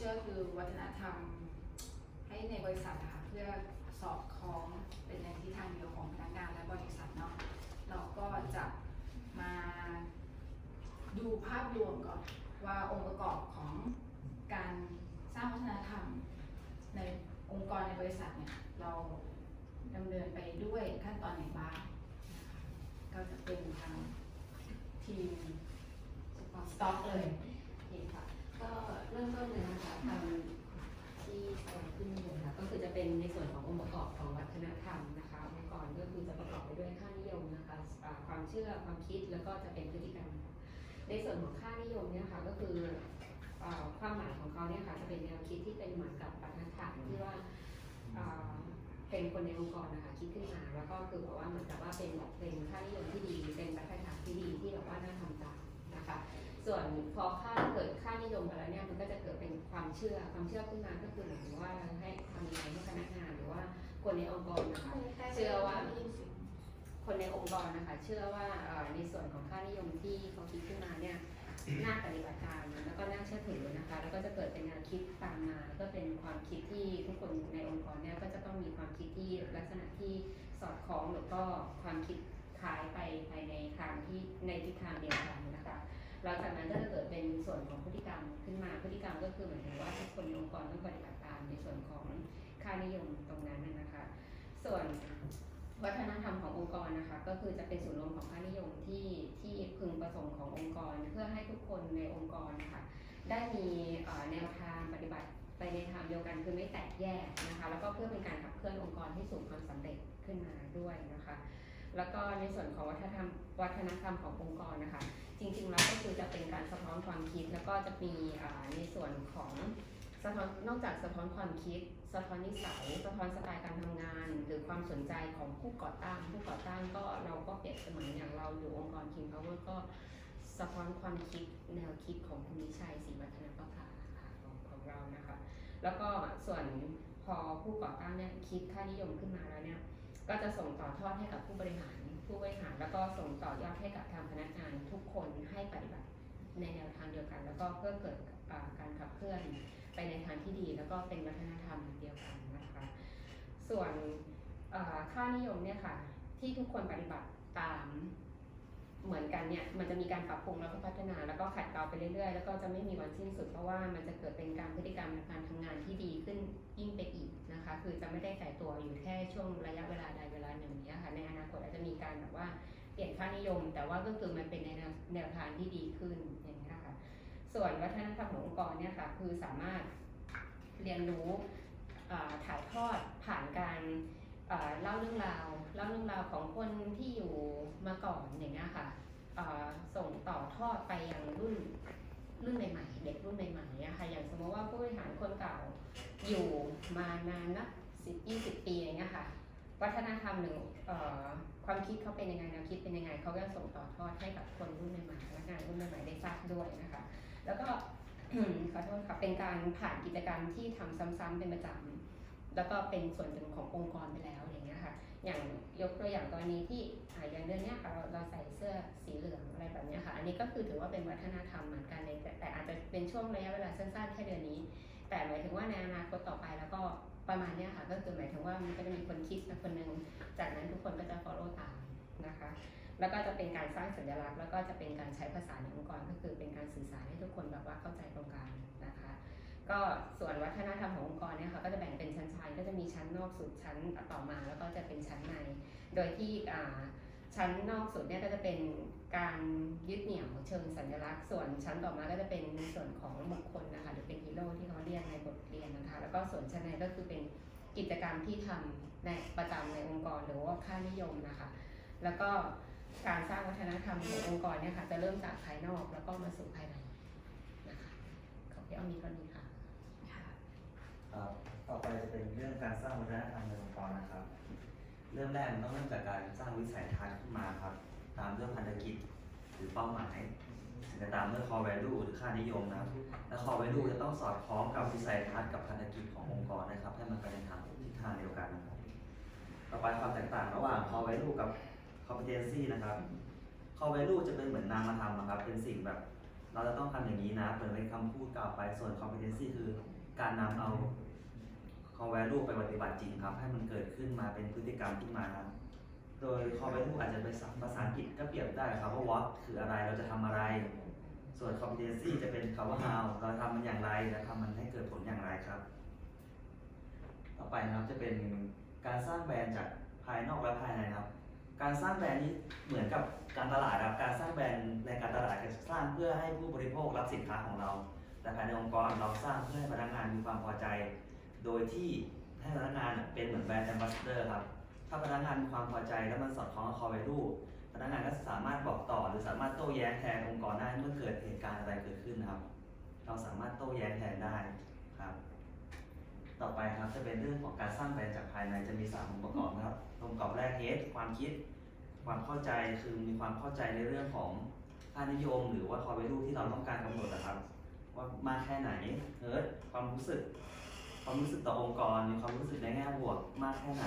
culture คือวัฒนธรรม ให้ในบริษัทอะค่ะเพื่อสอดคล้องเป็นในทิศทางเดียวของพนักงานและบริษัทเนาะเราก็จะมาดูภาพรวมก่อนว่าองค์ประกอบของการสร้างวัฒนธรรม ในองค์กรในบริษัทเนี่ยเราดำเนินไปด้วยขั้นตอนไหนบ้างก็จะเป็นทางทีมสต็อกเลย เริ่มต้นเลยนะคะทำที่สไลด์ขึ้นเลยค่ะก็คือจะเป็นในส่วนขององค์ประกอบของวัฒนธรรมนะคะองค์กรก็คือจะประกอบไปด้วยค่านิยมนะคะอ่าความเชื่อความคิดแล้วก็จะเป็นพฤติกรรม ในส่วนของค่านิยมเนี่ยค่ะก็คืออ่าความหมายของเขาเนี่ยค่ะจะเป็นแนวคิดที่เป็นเหมือนกับบรรทัดฐานที่ว่าอ่าเป็นคนในองค์กรนะคะคิดขึ้นมาแล้วก็คือแบบว่าเหมือนกับว่าเป็นแบบเป็นค่านิยมที่ดีเป็นบรรทัดฐานที่ดีที่แบบว่าน่าทำตามนะคะ ส่วนพอค่าเกิดค่านิยมไปแล้วเนี่ยมันก็จะเกิดเป็นความเชื่อความเชื่อขึ้นมาก็คือหมายถึงว่าให้ทำยังไงให้พนักงานหรือว่าคนในองค์กรนะคะเชื่อว่าคนในองค์กรนะคะเชื่อว่าเอ่อในส่วนของค่านิยมที่เขาคิดขึ้นมาเนี่ยน่าปฏิบัติตามแล้วก็น่าเชื่อถือนะคะ แล้วก็จะเกิดเป็นแนวคิดตามมาแล้วก็เป็นความคิดที่ทุกคนในองค์กรเนี่ยก็จะต้องมีความคิดที่ลักษณะที่สอดคล้องหรือก็ความคิดคล้ายไปไปในทางที่ในทิศทางเดียวกันนะคะ หลังจากนั้นก็จะเกิดเป็นส่วนของพฤติกรรมขึ้นมาพฤติกรรมก็คือหมายถึงว่าทุกคนในองค์กรต้องปฏิบัติตามในส่วนของค่านิยมตรงนั้นนะคะ ส่วนวัฒนธรรมขององค์กรนะคะ ก็คือจะเป็นศูนย์รวมของค่านิยมที่ที่พึงประสงค์ขององค์กร เพื่อให้ทุกคนในองค์กรนะคะได้มีแนวทางปฏิบัติไปในทางเดียวกันคือไม่แตกแยกนะคะ แล้วก็เพื่อเป็นการขับเคลื่อนองค์กรให้สู่ความสำเร็จขึ้นมาด้วยนะคะ แล้วก็ในส่วนของวัฒนธรรมวัฒนธรรมขององค์กรนะคะ จริงๆแล้วก็คือจะเป็นการสะท้อนความคิด แล้วก็จะมีในส่วนของสะท้อนนอกจากสะท้อนความคิด สะท้อนนิสัย สะท้อนสไตล์การทำงาน หรือความสนใจของผู้ก่อตั้ง ผู้ก่อตั้งก็เราก็เปรียบเสมือนอย่างเราอยู่องค์กร King Power ก็สะท้อนความคิดแนวคิดของคุณวิชัยศรีวัฒนประภาค่ะของของเรานะคะ แล้วก็ส่วนพอผู้ก่อตั้งเนี่ยคิดค่านิยมขึ้นมาแล้วเนี่ย ก็จะส่งต่อทอดให้กับผู้บริหารผู้บริหาร แล้วก็ส่งต่อยอดให้กับทางพนักงานทุกคนให้ปฏิบัติในแนวทางเดียวกัน แล้วก็เพื่อเกิดการขับเคลื่อนไปในทางที่ดี แล้วก็เป็นวัฒนธรรมเดียวกันนะคะส่วนค่านิยมเนี่ยค่ะที่ทุกคนปฏิบัติตาม เหมือนกันเนี่ยมันจะมีการปรับปรุงแล้วก็พัฒนา แล้วก็ขัดเกลาไปเรื่อยๆ แล้วก็จะไม่มีวันสิ้นสุดเพราะว่ามันจะเกิดเป็นการพฤติกรรมในการทำงานที่ดีขึ้นยิ่งไปอีกนะคะ คือจะไม่ได้แต่ตัวอยู่แค่ช่วงระยะเวลาใดเวลาหนึ่งนี้ค่ะ ในอนาคตอาจจะมีการแบบว่าเปลี่ยนค่านิยม แต่ว่าก็คือมันเป็นในแนวแนวทางที่ดีขึ้นอย่างนี้ยค่ะส่วนวัฒนธรรมขององค์กรเนี่ยค่ะคือสามารถเรียนรู้ถ่ายทอดผ่านการ เล่าเรื่องราวเล่าเรื่องราวของคนที่อยู่มาก่อนอย่างเงี้ยค่ะส่งต่อทอดไปยังรุ่นรุ่นใหม่ๆเด็กรุ่นใหม่ๆนี่ยค่ะอย่างสมมติว่าผู้บริหารคนเก่าอยู่มานานนักสิบยี่สิบปีอย่างเงี้ยค่ะวัฒนธรรมหรือความคิดเขาเป็นยังไงแนวคิดเป็นยังไงเขาก็ส่งต่อทอดให้กับคนรุ่นใหม่ๆพนักงานรุ่นใหม่ๆได้ทราบด้วยนะคะ แล้วก็ขอโทษค่ะเป็นการผ่านกิจกรรมที่ทำซ้ำๆเป็นประจำ แล้วก็เป็นส่วนหนึ่งขององค์กรไปแล้วอย่างเงี้ยค่ะ อย่างยกตัวอย่างกรณีที่ออย่างเดือนเนี้ยค่ะเราเราใส่เสื้อสีเหลืองอะไรแบบเนี้ยค่ะ อันนี้ก็คือถือว่าเป็นวัฒนธรรมเหมือนกันในแต่แต่อาจจะเป็นช่วงระยะเวลาสั้นๆแค่เดือนนี้ แต่หมายถึงว่าในอนาคตต่อไปแล้วก็ประมาณเนี้ยค่ะ ก็คือหมายถึงว่ามันก็จะมีคนคิดสักคนหนึ่งจากนั้นทุกคนก็จะ follow ตามนะคะ แล้วก็จะเป็นการสร้างสัญลักษณ์ แล้วก็จะเป็นการใช้ภาษาในองค์กรก็คือเป็นการสื่อสารให้ทุกคนแบบว่าเข้าใจตร ก็ส่วนวัฒนธรรมขององค์กรเนี่ยค่ะก็จะแบ่งเป็นชั้นๆ ก็จะมีชั้นนอกสุดชั้นต่อมา แล้วก็จะเป็นชั้นใน โดยที่อ่าชั้นนอกสุดเนี่ยก็จะเป็นการยึดเหนี่ยวเชิงสัญลักษณ์ ส่วนชั้นต่อมาก็จะเป็นส่วนของบุคคลนะคะหรือเป็นฮีโร่ที่เขาเรียกในบทเรียนนะคะ แล้วก็ส่วนชั้นในก็คือเป็นกิจกรรมที่ทำในประจำในองค์กรหรือว่าค่านิยมนะคะ แล้วก็การสร้างวัฒนธรรมขององค์กรเนี่ยค่ะจะเริ่มจากภายนอกแล้วก็มาสู่ภายในนะคะขอบพี่อ้อมมีเท่านี้ ครับต่อไปจะเป็นเรื่องการสร้างวัฒนธรรมในองค์กรนะครับ เริ่มแรกมันต้องเริ่มจากการสร้างวิสัยทัศน์ขึ้นมาครับ ตามด้วยพันธกิจหรือเป้าหมายจะตามด้วย core value หรือค่านิยมนะครับ และ core value จะต้องสอดคล้องกับวิสัยทัศน์กับพันธกิจขององค์กรนะครับ ให้มันไปในทางทิศทางเดียวกันนะครับ ต่อไปความแตกต่างระหว่าง core value กับ competency นะครับ core value จะเป็นเหมือนนามธรรมนะครับ เป็นสิ่งแบบ เราจะต้องทำอย่างนี้นะเหมือนเป็นคำพูดกล่าวไปส่วน competency คือ การนำเอา core value ไปปฏิบัติจริงครับ ให้มันเกิดขึ้นมาเป็นพฤติกรรมขึ้นมาโดย core value อาจจะเป็นภาษาอังกฤษก็เปรียบได้ครับว่า what คืออะไรเราจะทำอะไร ส่วน competency จะเป็นคำว่า how เราทำมันอย่างไรและทำมันให้เกิดผลอย่างไรครับ ต่อไปนะครับจะเป็นการสร้างแบรนด์จากภายนอกและภายในนะครับ การสร้างแบรนด์นี้เหมือนกับการตลาดครับ การสร้างแบรนด์ในการตลาดจะสร้างเพื่อให้ผู้บริโภครับสินค้าของเรา แต่ภายในองค์กรเราสร้างเพื่อให้พนักงานมีความพอใจ โดยที่ให้พนักงานเป็นเหมือนแบรนด์แอมบาสเดอร์ครับ ถ้าพนักงานมีความพอใจแล้วมันสอดคล้องกับ core value พนักงานก็สามารถบอกต่อ หรือสามารถโต้แย้งแทนองค์กรได้เมื่อเกิดเหตุการณ์อะไรเกิดขึ้นครับ เราสามารถโต้แย้งแทนได้ครับ ต่อไปครับจะเป็นเรื่องของการสร้างแบรนด์จากภายในจะมีสามองค์ประกอบครับองค์ประกอบแรกเฮดความคิด ความเข้าใจคือมีความเข้าใจในเรื่องของค่านิยม หรือว่า core value ที่เราต้องการกำหนดนะครับ ว่ามากแค่ไหนเฮิร์ตความรู้สึก ความรู้สึกต่อองค์กรมีความรู้สึกในแง่บวกมากแค่ไหน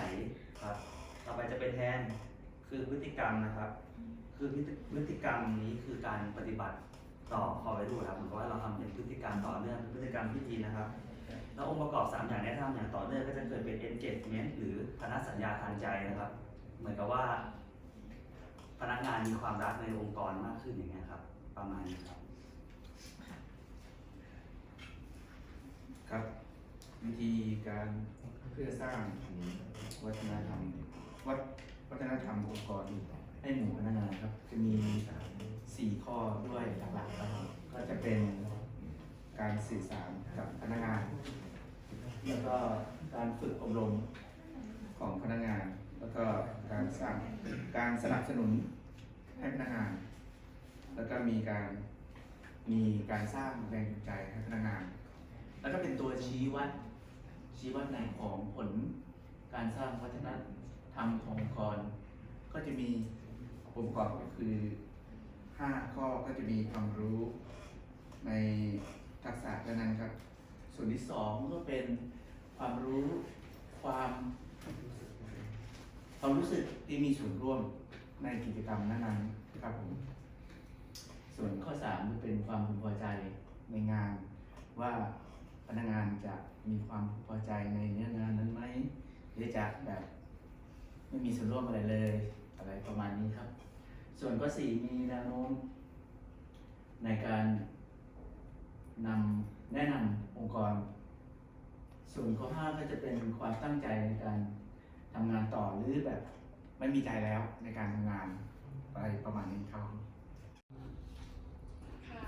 ครับต่อไปจะเป็นแทนคือพฤติกรรมนะครับ คือพฤติพฤติกรรมนี้คือการปฏิบัติต่อ core value ครับเหมือนกับว่าเราทำเป็นพฤติกรรมต่อเนื่องพฤติกรรมที่ดีนะครับ แล้วองค์ประกอบ 3 อย่างนี้ถ้าทำอย่างต่อเนื่องก็จะเกิดเป็น engagement หรือพันธสัญญาทางใจนะครับ เหมือนกับว่า พนักงานมีความรักในองค์กรมากขึ้นอย่างเงี้ยครับ ประมาณนี้ครับ ครับ วิธีการเพื่อสร้างวัฒนธรรมวัฒวัฒนธรรมองค์กรให้หมู่พนักงานครับ จะมีสี่ข้อด้วยหลักๆนะครับก็จะเป็นการสื่อสารกับพนักงาน แล้วก็การฝึกอบรมของพนักงาน แล้วก็การสร้างการสนับสนุนให้พนักงาน แล้วก็มีการมีการสร้างแรงจูงใจให้พนักงาน แล้วก็เป็นตัวชี้วัดชี้วัดในของผลการสร้างวัฒนธรรมขององค์กร ก็จะมีองค์ประกอบก็คือห้าข้อก็จะมีความรู้ในทักษะด้านนั้นครับ ส่วนที่สองก็เป็นความรู้ความความรู้สึกที่มีส่วนร่วมในกิจกรรมนั้นๆครับผมส่วนข้อสามเป็นความพึงพอใจในงานว่า นักงานจะมีความพอใจในเนื้องานนั้นไหมหรือจะแบบไม่มีส่วนร่วมอะไรเลย อะไรประมาณนี้ครับ ส่วนข้อสี่มีแนวโน้มในการนำแนะนำองค์กร ส่วนข้อห้าก็จะเป็นความตั้งใจในการทำงานต่อหรือแบบไม่มีใจแล้วในการทำงานอะไรประมาณนี้ครับค่ะ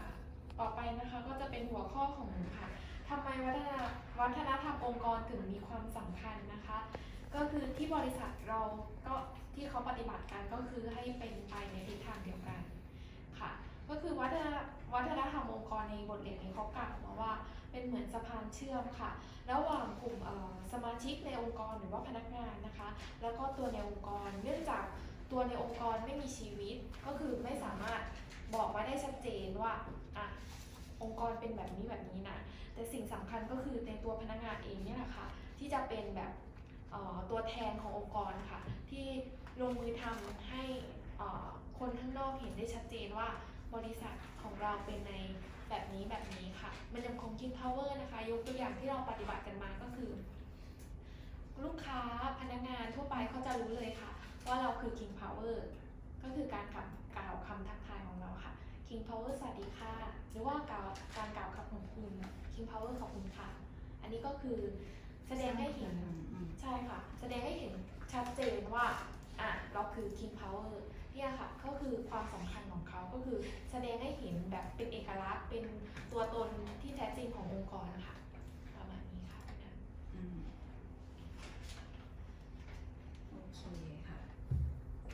ต่อไปนะคะก็จะเป็นหัวข้อของหนูค่ะ ทำไมวัฒนวัฒนธรรมองค์กรถึงมีความสำคัญนะคะ ก็คือที่บริษัทเราก็ที่เขาปฏิบัติกันก็คือให้เป็นไปในทิศทางเดียวกันค่ะ ก็คือวัฒนวัฒนธรรมองค์กรในบทเรียนนี้เขากล่าวมาว่าเป็นเหมือนสะพานเชื่อมค่ะ ระหว่างกลุ่มสมาชิกในองค์กรหรือว่าพนักงานนะคะ แล้วก็ตัวในองค์กรเนื่องจากตัวในองค์กรไม่มีชีวิต ก็คือไม่สามารถบอกไว้ได้ชัดเจนว่าอะองค์กรเป็นแบบนี้แบบนี้นะ แต่สิ่งสำคัญก็คือในตัวพนักงานเองเนี่ยแหละค่ะที่จะเป็นแบบตัวแทนขององค์กรค่ะ ที่ลงมือทำให้คนข้างนอกเห็นได้ชัดเจนว่าบริษัทของเราเป็นในแบบนี้แบบนี้ค่ะ มันยังคง King Power นะคะ ยกตัวอย่างที่เราปฏิบัติกันมาก็คือ ลูกค้าพนักงานทั่วไปเขาจะรู้เลยค่ะ ว่าเราคือ King Power ก็คือการกล่าวคำทักทายของเราค่ะ King Power สวัสดีค่ะ หรือว่ากล่าวการกล่าวคำของคุณ King Power ขอบคุณค่ะ อันนี้ก็คือแสดงให้เห็นใช่ค่ะ แสดงให้เห็นชัดเจนว่าอะเราคือ King Power เนี่ยค่ะก็คือความสำคัญของเขาก็คือแสดงให้เห็นแบบเป็นเอกลักษณ์ เป็นตัวตนที่แท้จริงขององค์กรนะคะประมาณนี้ค่ะอืมโอเคค่ะ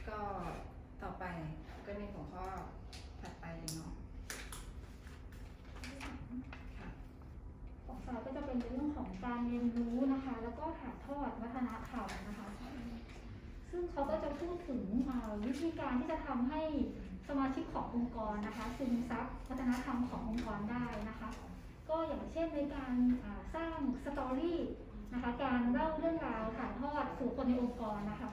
ก็ต่อไปก็ในหัวข้อถัดไป เลยเนาะของสายก็จะเป็นในเรื่องของการเรียนรู้นะคะ แล้วก็ถ่ายทอดวัฒนธรรมนะคะ ซึ่งเขาก็จะพูดถึงวิธีการที่จะทำให้สมาชิกขององค์กรนะคะซึมซับวัฒนธรรมขององค์กรได้นะคะ ก็อย่างเช่นในการสร้างสตอรี่นะคะ การเล่าเรื่องราวถ่ายทอดสู่คนในองค์กรนะคะ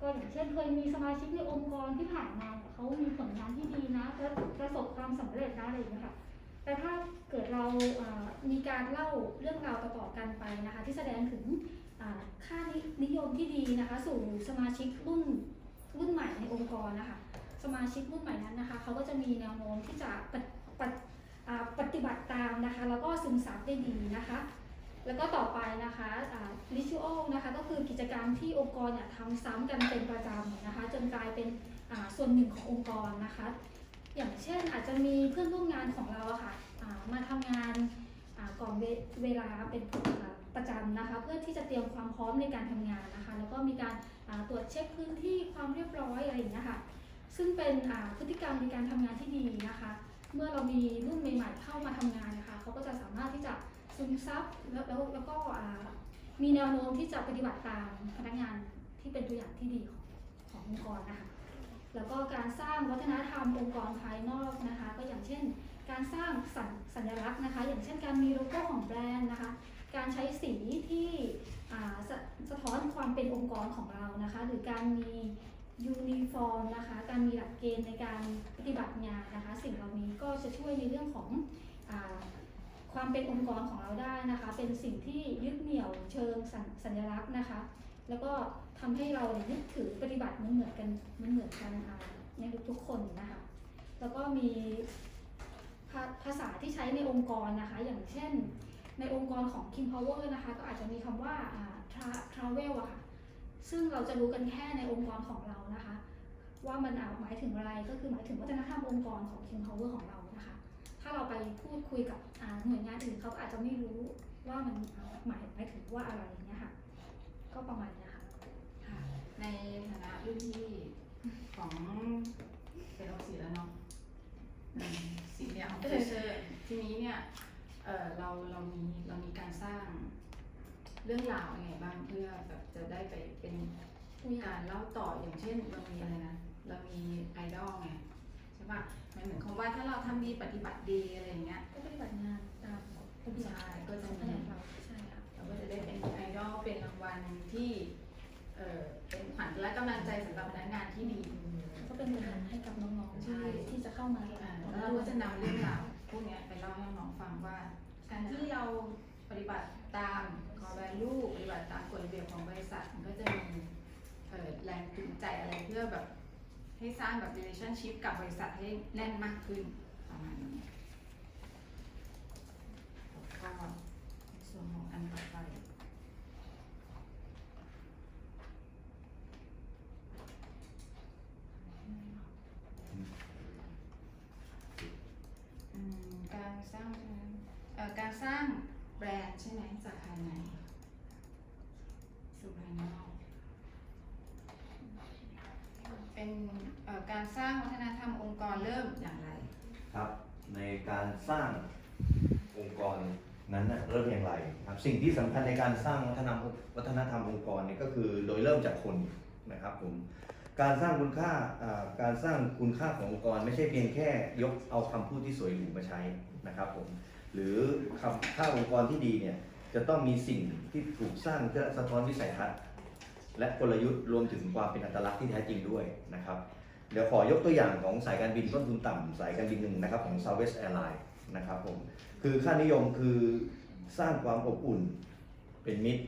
ก็อย่างเช่นเคยมีสมาชิกในองค์กรที่ผ่านมาเขามีผลงานที่ดีนะและประสบความความสำเร็จนะอะไรอย่างเงี้ยค่ะแต่ถ้าเกิดเรามีการเล่าเรื่องราวต่อๆกันไปนะคะ ที่แสดงถึงค่านิยมที่ดีนะคะ สู่สมาชิกรุ่นรุ่นใหม่ในองค์กรนะคะ สมาชิกรุ่นใหม่นั้นนะคะเขาก็จะมีแนวโน้มที่จะปปปฏิบัติตามนะคะ แล้วก็ซึมซับได้ดีนะคะ แล้วก็ต่อไปนะคะริชูโอนะคะก็คือกิจกรรมที่องค์กรเนี่ยทำซ้ำกันเป็นประจำนะคะ จนกลายเป็นส่วนหนึ่งขององค์กรนะคะ อย่างเช่นอาจจะมีเพื่อนร่วมงานของเราอะค่ะอ่ามาทำงานก่อนเวเวลาเป็นประจำนะคะ เพื่อที่จะเตรียมความพร้อมในการทำงานนะคะ แล้วก็มีการตรวจเช็คพื้นที่ความเรียบร้อยอะไรอย่างเงี้ยค่ะซึ่งเป็นพฤติกรรมในการทำงานที่ดีนะคะ เมื่อเรามีรุ่นใหม่ ๆ เข้ามาทำงานนะคะเขาก็จะสามารถที่จะ ซึมซับแล้วแล้วแล้วก็มีแนวโน้มที่จะปฏิบัติตามพนักงานที่เป็นตัวอย่างที่ดีของขององค์กรนะคะแล้วก็การสร้างวัฒนธรรมองค์กรภายนอกนะคะ ก็อย่างเช่น การสร้างสัญสญลักษณ์นะคะ อย่างเช่นการมีโลโก้ของแบรนด์นะคะ การใช้สีที่สะสะท้อนความเป็นองค์กรของเรานะคะ หรือการมียูนิฟอร์มนะคะ การมีหลักเกณฑ์ในการปฏิบัติงานนะคะ สิ่งเหล่านี้ก็จะช่วยในเรื่องของ ความเป็นองค์กรของเราได้นะคะ เป็นสิ่งที่ยึดเหนี่ยวเชิงสัญสญลักษณ์นะคะ แล้วก็ทำให้เราเนี่ยนึกถือปฏิบัติเหมือนเหมือนกันเหมือนเหมือนกันอ่าในทุกๆคนนะคะ แล้วก็มีภาษาที่ใช้ในองค์กรนะคะ อย่างเช่น ในองค์กรของ King Power นะคะ ก็อาจจะมีคำว่าอ่า travel อะค่ะ ซึ่งเราจะรู้กันแค่ในองค์กรของเรานะคะ ว่ามันอ่าหมายถึงอะไร ก็คือหมายถึงวัฒนธรรมองค์กรของ King Power ของเรา ถ้าเราไปพูดคุยกับหน่วยงานอื่นเขาอาจจะไม่รู้ว่ามันหมายหมายถึงว่าอะไรอย่างเงี้ยค่ะ ก็ประมาณนี้ค่ะ ในฐานะรุ่นพี่ของเป็นออฟสีแล้วเนาะสีเนี่ยของเฟเชอร์ทีนี้เนี่ยเออเราเรามีเรามีการสร้างเรื่องราวยังไงบ้างเพื่อแบบจะได้ไปเป็นการเล่าต่ออย่างเช่นเรามีอะไรนะเรามีไอดอลไง ใช่ปะมันเหมือนคำว่าถ้าเราทำดีปฏิบัติดีอะไรอย่างเงี้ยก็ปฏิบัติงานตามระเบียบใช่ก็จะแผมีนกเราใช่ค่ะเราก็จะได้เป็นไอดอลเป็นรางวัลที่เออเป็นขวัญและกำลังใจสำหรับพนักงานที่ดีก็เป็นตัวอย่างให้กับน้องๆใช่ที่ที่จะเข้ามาอ่าแล้วเราก็จะนำเรื่องราวพวกเนี้ยไปเล่าให้น้องๆฟังว่าการที่เราปฏิบัติตาม core value ปฏิบัติตามกฎระเบียบของบริษัทมันก็จะมีเอ่อแรงจูงใจอะไรเพื่อแบบ ให้สร้างแบบ relationship กับบริษัทให้แน่นมากขึ้นประมาณนี้ก็ในส่วนของอันต่อไปการสร้างการสร้างแบรนด์ใช่ไหมจากภายในสู่ภายนอก เป็นเอ่อการสร้างวัฒนธรรมองค์กรเริ่มอย่างไร ครับในการสร้างองค์กรนั้นน่ะเริ่มอย่างไรครับสิ่งที่สำคัญในการสร้างวัฒนธรรมวัฒนธรรมองค์กรเนี่ยก็คือโดยเริ่มจากคนนะครับผมการสร้างคุณค่าอ่าการสร้างคุณค่าขององค์กร ไม่ใช่เพียงแค่ยกเอาคำพูดที่สวยหรูมาใช้นะครับผมหรือคำค่าองค์กรที่ดีเนี่ยจะต้องมีสิ่งที่ถูกสร้างเพื่อสะท้อนวิสัยทัศน์ และกลยุทธ์รวมถึงความเป็นอัตลักษณ์ที่แท้จริงด้วยนะครับเดี๋ยวขอยกตัวอย่างของสายการบินต้นทุนต่ำสายการบินหนึ่งนะครับของ Southwest Airlines นะครับผมคือค่านิยมคือสร้างความอบอุ่นเป็นมิตร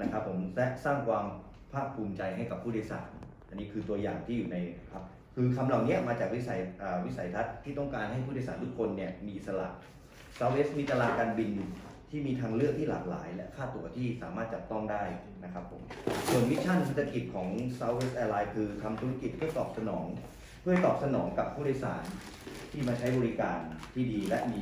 นะครับผมและสร้างความภาคภูมิใจให้กับผู้โดยสารอันนี้คือตัวอย่างที่อยู่ในครับคือคำเหล่านี้มาจากวิสัยวิสัยทัศน์ที่ต้องการให้ผู้โดยสารทุกคนเนี่ยมีอิสระ Southwest มีตารางการบิน ที่มีทางเลือกที่หลากหลาย และค่าตั๋วที่สามารถจับต้องได้นะครับผมส่วนมิชชั่นเศรษฐกิจของ Southwest Airlines คือทำธุรกิจเพื่อตอบสนอง เพื่อตอบสนองกับผู้โดยสารที่มาใช้บริการที่ดีและมี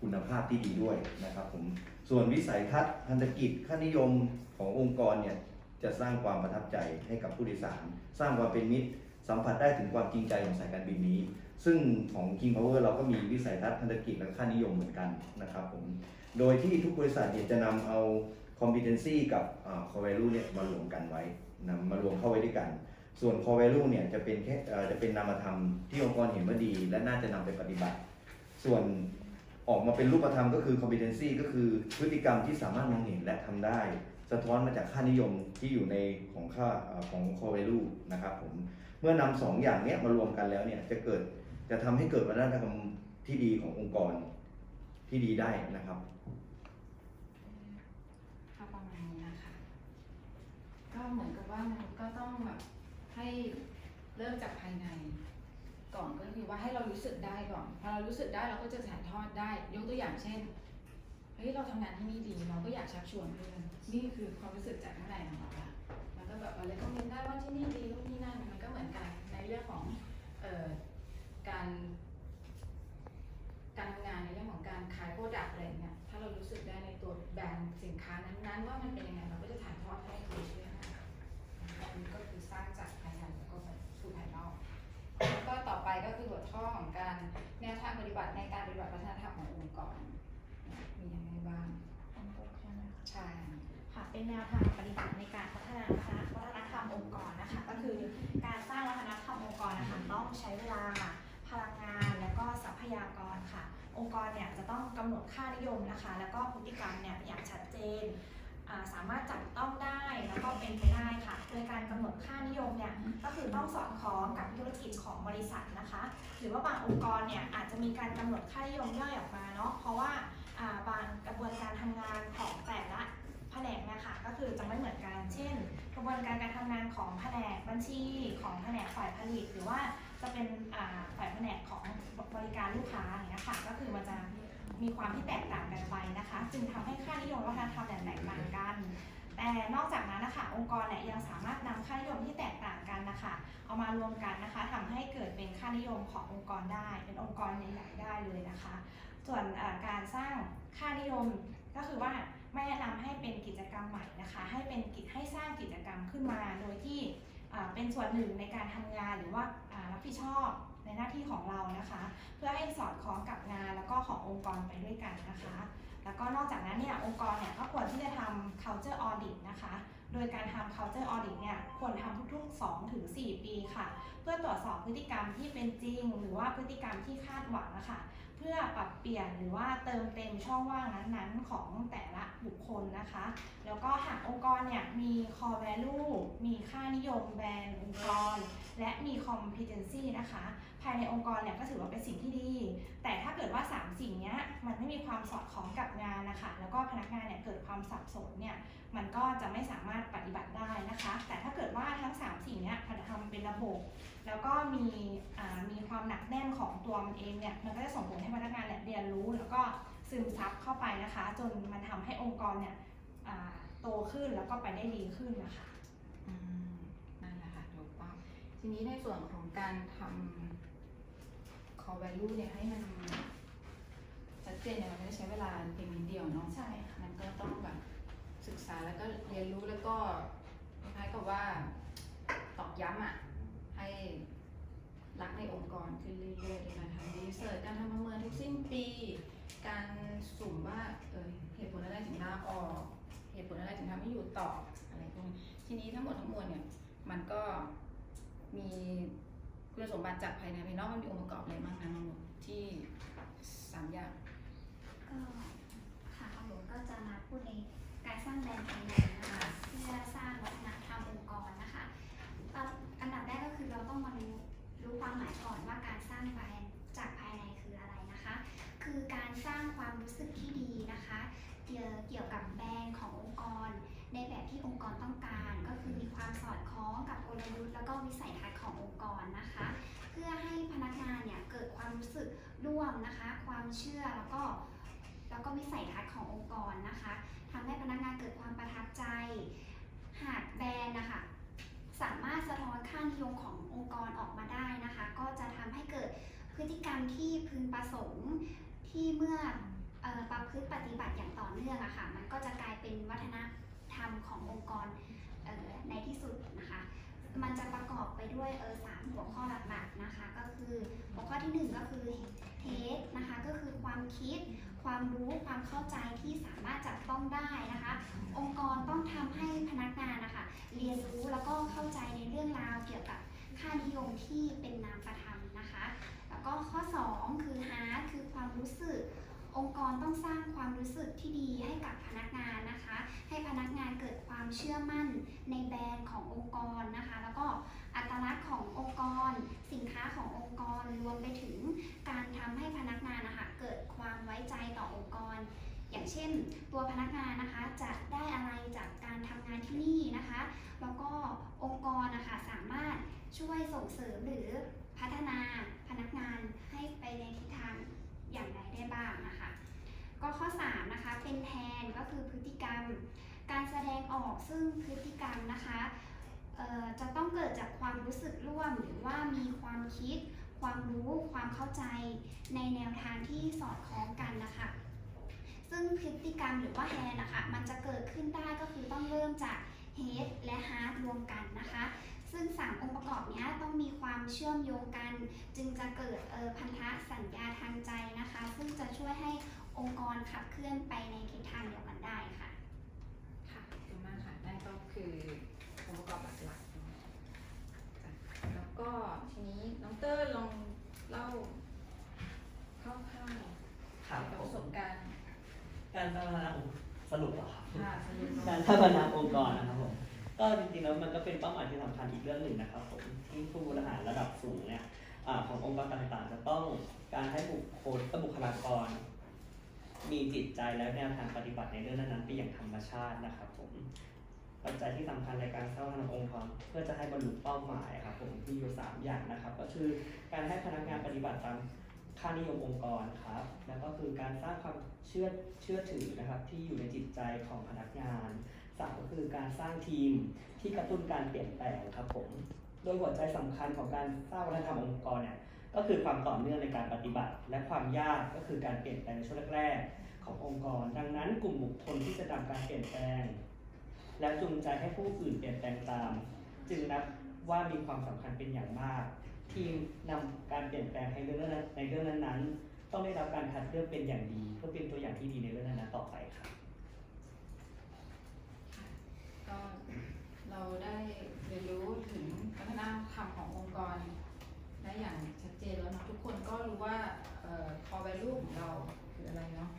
คุณภาพที่ดีด้วยนะครับผมส่วนวิสัยทัศน์พันธกิจค่านิยมขององค์กรเนี่ยจะสร้างความประทับใจให้กับผู้โดยสาร สร้างความเป็นมิตร สัมผัสได้ถึงความจริงใจของสายการบินนี้ ซึ่งของ King Power เราก็มีวิสัยทัศน์พันธกิจและค่านิยมเหมือนกันนะครับผม โดยที่ทุกบริษัทเนี่ยจะนำเอา competency กับ core value เนี่ยมารวมกันไว้นำมารวมเข้าไว้ด้วยกัน ส่วน core value เนี่ยจะเป็นแค่จะเป็นนามธรรมที่องค์กรเห็นว่าดี และน่าจะนำไปปฏิบัติ ส่วนออกมาเป็นรูปธรรมก็คือ competency ก็คือพฤติกรรมที่สามารถมองเห็นและทำได้ สะท้อนมาจากค่านิยมที่อยู่ในของค่าของ core value นะครับผมเมื่อนำสองอย่างเนี้ยมารวมกันแล้วเนี่ยจะเกิดจะทำให้เกิดวัฒนธรรมที่ดีขององค์กร ที่ดีได้นะครับก็ประมาณนี้นะคะ ก็เหมือนกับว่ามันก็ต้องแบบให้เริ่มจากภายใน ก่อนก็คือว่าให้เรารู้สึกได้ก่อนพอเรารู้สึกได้เราก็จะถ่ายทอดได้ ยกตัวอย่างเช่นเฮ้ยเราทำงานที่นี่ดีเราก็อยากชักชวนเพื่อนนี่คือความรู้สึกจากข้างในของเราละแล้วก็แบบอะไรก็เมนได้ว่าที่นี่ดีนู่นี่นั่น กำหนดค่านิยมนะคะ แล้วก็พฤติกรรมเนี่ยอย่างชัดเจนสามารถจับต้องได้แล้วก็เป็นไปได้ค่ะ โดยการกำหนดค่านิยมเนี่ยก็คือต้องสอดคล้องกับธุรกิจของบริษัทนะคะ หรือว่าบางองค์กรเนี่ยอาจจะมีการกำหนดค่านิยมย่อยออกมาเนาะเพราะว่าบางกระบวนการทำงานของแต่ละแผนกเนะคะก็คือจะไม่เหมือนกัน เช่น กระบวนการการทำงานของแผนกบัญชีของแผนกฝ่ายผลิต หรือว่าจะเป็นฝ่ายแผนกของบริการลูกค้าอย่างเงี้ยค่ะก็คือมันจะมี มีความที่แตกต่างกันไปนะคะจึงทำให้ค่านิยมวัฒนธรรมแตกต่างกัน แต่นอกจากนั้นนะคะองค์กรเนี่ยยังสามารถนำค่านิยมที่แตกต่างกันนะคะเอามารวมกันนะคะทำให้เกิดเป็นค่านิยมขององค์กรได้ เป็นองค์กรใหญ่ๆได้เลยนะคะ ส่วนการสร้างค่านิยมก็คือว่าไม่แนะนำให้เป็นกิจกรรมใหม่นะคะ ให้เป็นกิจให้สร้างกิจกรรมขึ้นมาโดยที่เป็นส่วนหนึ่งในการทำงานหรือว่ารับผิดชอบ ในหน้าที่ของเรานะคะ เพื่อให้สอดคล้องกับงานแล้วก็ขององค์กรไปด้วยกันนะคะ แล้วก็นอกจากนั้นเนี่ยองค์กรเนี่ยก็ควรที่จะทำ culture audit นะคะ โดยการทำ culture audit เนี่ยควรทำทุกๆ2ถึง4ปีค่ะ เพื่อตรวจสอบพฤติกรรมที่เป็นจริง หรือว่าพฤติกรรมที่คาดหวังนะคะเพื่อปรับเปลี่ยนหรือว่าเติมเต็มช่องว่างนั้นๆ ของแต่ละบุคคลนะคะ แล้วก็หากองค์กรเนี่ยมี core value มีค่านิยมแบรนด์องค์กร และมี competency นะคะ ภายในองค์กรเนี่ยก็ถือว่าเป็นสิ่งที่ดี แต่ถ้าเกิดว่า 3 สิ่งเนี้ยมันไม่มีความสอดคล้องกับงานนะคะ แล้วก็พนักงานเนี่ยเกิดความสับสนเนี่ยมันก็จะไม่สามารถปฏิบัติได้นะคะ แต่ถ้าเกิดว่าทั้ง 3 สิ่งเนี้ยมันทำเป็นระบบ แล้วก็มีอ่ามีความหนักแน่นของตัวมันเองเนี่ยมันก็จะส่งผลให้พนักงานเนี่ยเรียนรู้ แล้วก็ซึมซับเข้าไปนะคะ จนมันทำให้องค์กรเนี่ยอ่าโตขึ้นแล้วก็ไปได้ดีขึ้นนะคะอืมนั่นแหละค่ะถูกต้องทีนี้ในส่วนของการทำ core value เนี่ยให้มันชัดเจนเนี่ยมันไม่ได้ใช้เวลาเพียงนิดเดียวเนาะใช่ค่ะมันก็ต้องแบบศึกษาแล้วก็เรียนรู้แล้วก็คล้ายๆกับว่าตอกย้ำอะให้รักในองค์กรขึ้นเรื่อยๆโดยการทำรีเสิร์ชการทำประเมินทุกสิ้นปี การสุ่มว่าเออเหตุผลอะไรถึงลาออก เหตุผลอะไรถึงทำให้อยู่ต่ออะไรพวกนี้ทีนี้ทั้งหมดทั้งมวลเนี่ยมันก็มี คุณสมบัติจากภายในภายนอกมันมีองค์ประกอบอะไรบ้างนะน้องที่สามอย่าง ก็ค่ะของหนูก็จะมาพูดในการสร้างแบรนด์ภายในนะคะเพื่อสร้างวัฒนธรรมองค์กรนะคะเอ่ออันดับแรกก็คือเราต้องมารู้รู้ความหมายก่อนว่าการสร้างแบรนด์จากภายในคืออะไรนะคะ คือการสร้างความรู้สึกที่ดีนะคะ เกี่ยวเกี่ยวกับแบรนด์ขององค์กร ในแบบที่องค์กรต้องการ ก็คือมีความสอดคล้องกับกลยุทธ์แล้วก็วิสัยทัศน์ขององค์กรนะคะ เพื่อให้พนักงานเนี่ยเกิดความรู้สึกร่วมนะคะ ความเชื่อแล้วก็แล้วก็วิสัยทัศน์ขององค์กรนะคะทำให้พนักงานเกิดความประทับใจ หากแบรนด์นะคะสามารถสะท้อนค่านิยมขององค์กรออกมาได้นะคะ ก็จะทำให้เกิดพฤติกรรมที่พึงประสงค์ที่เมื่อออประพฤติปฏิบัติอย่างต่อเนื่องอะค่ะ มันก็จะกลายเป็นวัฒนธรรม ขององค์กรในที่สุดนะคะ มันจะประกอบไปด้วยเออสามหัวข้อหลักๆนะคะ ก็คือหัวข้อที่หนึ่งก็คือเทสนะคะ ก็คือความคิด ความรู้ ความเข้าใจที่สามารถจับต้องได้นะคะ องค์กรต้องทำให้พนักงานนะคะ เรียนรู้แล้วก็เข้าใจในเรื่องราวเกี่ยวกับค่านิยมที่เป็นนามประธรรมนะคะ แล้วก็ข้อ 2 คือ hard คือความรู้สึก องค์กร ต้องสร้างความรู้สึกที่ดีให้กับพนักงานนะคะ ให้พนักงานเกิดความเชื่อมั่นในแบรนด์ขององค์กรนะคะ แล้วก็อัตลักษณ์ขององค์กร สินค้าขององค์กรรวมไปถึงการทำให้พนักงานนะคะเกิดความไว้ใจต่อองค์กร อย่างเช่น ตัวพนักงานนะคะจะได้อะไรจากการทำงานที่นี่นะคะ แล้วก็องค์กรนะคะสามารถช่วยส่งเสริมหรือพัฒนาพนักงานให้ไปในทิศทางอย่างไรได้บ้างนะคะ ก็ข้อ3นะคะเป็นแทนก็คือพฤติกรรม การแสดงออกซึ่งพฤติกรรมนะคะจะต้องเกิดจากความรู้สึกร่วมหรือว่ามีความคิด ความรู้ ความเข้าใจในแนวทางที่สอดคล้องกันนะคะ ซึ่งพฤติกรรมหรือว่าแฮนนะคะมันจะเกิดขึ้นได้ก็คือต้องเริ่มจาก head และ heart รวมกันนะคะ ซึ่ง 3 องค์ประกอบนี้ต้องมีความเชื่อมโยงกัน จึงจะเกิดออพันธะสัญญาทางใจนะคะ ซึ่งจะช่วยให้ องค์กรขับเคลื่อนไปในทิศทางเดียวกันได้ค่ะ ค่ะขอบคุณมากค่ะนั่นก็คือองค์ประกอบหลักๆเนอะจ้ะแล้วก็ทีนี้น้องเตอร์ลองเล่าคร่าวๆครับเกี่ยวกับผประสมบการณ์การพัฒนาองค์สรุปเหรอครับ ค่ะสรุปการพัฒนาองค์กรนะครับผม ก็จริงๆแล้วมันก็เป็นเป้าหมายที่สำคัญอีกเรื่องหนึ่งนะครับผมที่ผู้บริหารระดับสูงเนี่ยอาขององค์กรต่างๆ จะต้องการให้บุคคลและบุคลากร มีจิตใจและแนวทางปฏิบัติในเรื่องนั้นๆเป็นอย่างธรรมชาตินะครับผมปัจจัยที่สำคัญในการสร้างพัฒนาองค์กรเพื่อจะให้บรรลุเป้าหมายครับผมมีอยู่ 3 อย่างนะครับ ก็คือการให้พนักงานปฏิบัติตามค่านิยมองค์กรครับ แล้วก็คือการสร้างความเชื่อเชื่อถือนะครับ ที่อยู่ในจิตใจของพนักงานสามก็คือการสร้างทีมที่กระตุ้นการเปลี่ยนแปลงครับผมโดยหัวใจสำคัญของการสร้างวัฒนธรรมองค์กรเนี่ย ก็คือความต่อเนื่องในการปฏิบัติ และความยากก็คือการเปลี่ยนแปลงในช่วงแรกๆขององค์กร ดังนั้นกลุ่มบุคคลที่จะนำการเปลี่ยนแปลง และจูงใจให้ผู้อื่นเปลี่ยนแปลงตาม จึงนับว่ามีความสำคัญเป็นอย่างมาก ทีมนำการเปลี่ยนแปลงให้เรื่องนั้นในเรื่องนั้นๆ ต้องได้รับการคัดเลือกเป็นอย่างดี เพื่อเป็นตัวอย่างที่ดีในเรื่องนั้นๆต่อไปครับก็เราได้เรียนรู้ถึงวัฒนธรรมขององค์กร ได้อย่างชัดเจนแล้วเนาะทุกคนก็รู้ว่าเอ่อ core value ของเราคืออะไรเนาะ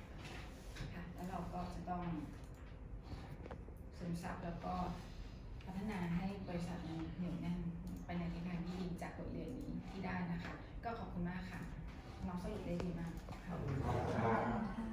ค่ะแล้วเราก็จะต้องซึมซับแล้วก็พัฒนาให้บริษัทมันเหนียวแน่นไปในทิศทางที่ดีจากบทเรียนนี้ที่ได้นะคะ ก็ขอบคุณมากค่ะ น้องสรุปได้ดีมากค่ะครับ